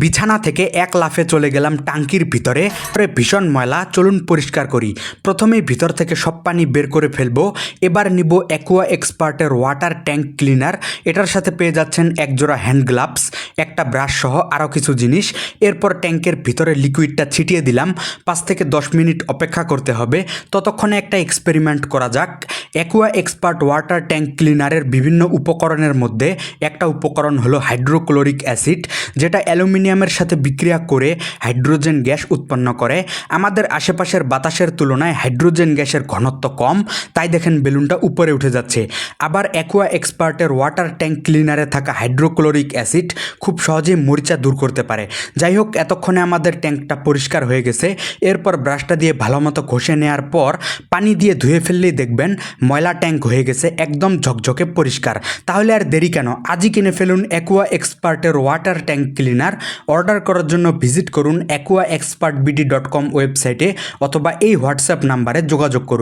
বিছানা থেকে এক লাফে চলে গেলাম টাঙ্কির ভিতরে। পরে ভীষণ ময়লা, চলুন পরিষ্কার করি। প্রথমেই ভিতর থেকে সব পানি বের করে ফেলব। এবার নিব অ্যাকোয়া এক্সপার্টের ওয়াটার ট্যাঙ্ক ক্লিনার এটার সাথে পেয়ে যাচ্ছেন একজোড়া হ্যান্ড গ্লাভস একটা ব্রাশ সহ আরও কিছু জিনিস। এরপর ট্যাঙ্কের ভিতরে লিকুইডটা ছিটিয়ে দিলাম। পাঁচ থেকে দশ মিনিট অপেক্ষা করতে হবে। ততক্ষণে একটা এক্সপেরিমেন্ট করা যাক। অ্যাকোয়া এক্সপার্ট ওয়াটার ট্যাঙ্ক ক্লিনারের বিভিন্ন উপকরণের মধ্যে একটা উপকরণ হলো হাইড্রোক্লোরিক অ্যাসিড যেটা অ্যালুমিনিয়ামের সাথে বিক্রিয়া করে হাইড্রোজেন গ্যাস উৎপন্ন করে। আমাদের আশেপাশের বাতাসের তুলনায় হাইড্রোজেন গ্যাসের ঘনত্ব কম, তাই দেখেন বেলুনটা উপরে উঠে যাচ্ছে। আবার অ্যাকোয়া এক্সপার্টের ওয়াটার ট্যাঙ্ক ক্লিনারে থাকা হাইড্রোক্লোরিক অ্যাসিড খুব সহজেই মরিচা দূর করতে পারে। যাই হোক এতক্ষণে আমাদের ট্যাঙ্কটা পরিষ্কার হয়ে গেছে। এরপর ব্রাশটা দিয়ে ভালো মতো ঘষে নেওয়ার পর পানি দিয়ে ধুয়ে ফেললেই দেখবেন ময়লা ট্যাঙ্ক হয়ে গেছে, একদম ঝকঝকে পরিষ্কার। তাহলে আর দেরি কেন? আজই কিনে ফেলুন অ্যাকুয়া এক্সপার্টের ওয়াটার ট্যাঙ্ক ক্লিনার অর্ডার করার জন্য ভিজিট করুন aqua expert BD dot com ওয়েবসাইটে অথবা এই হোয়াটসঅ্যাপ নাম্বারে যোগাযোগ করুন।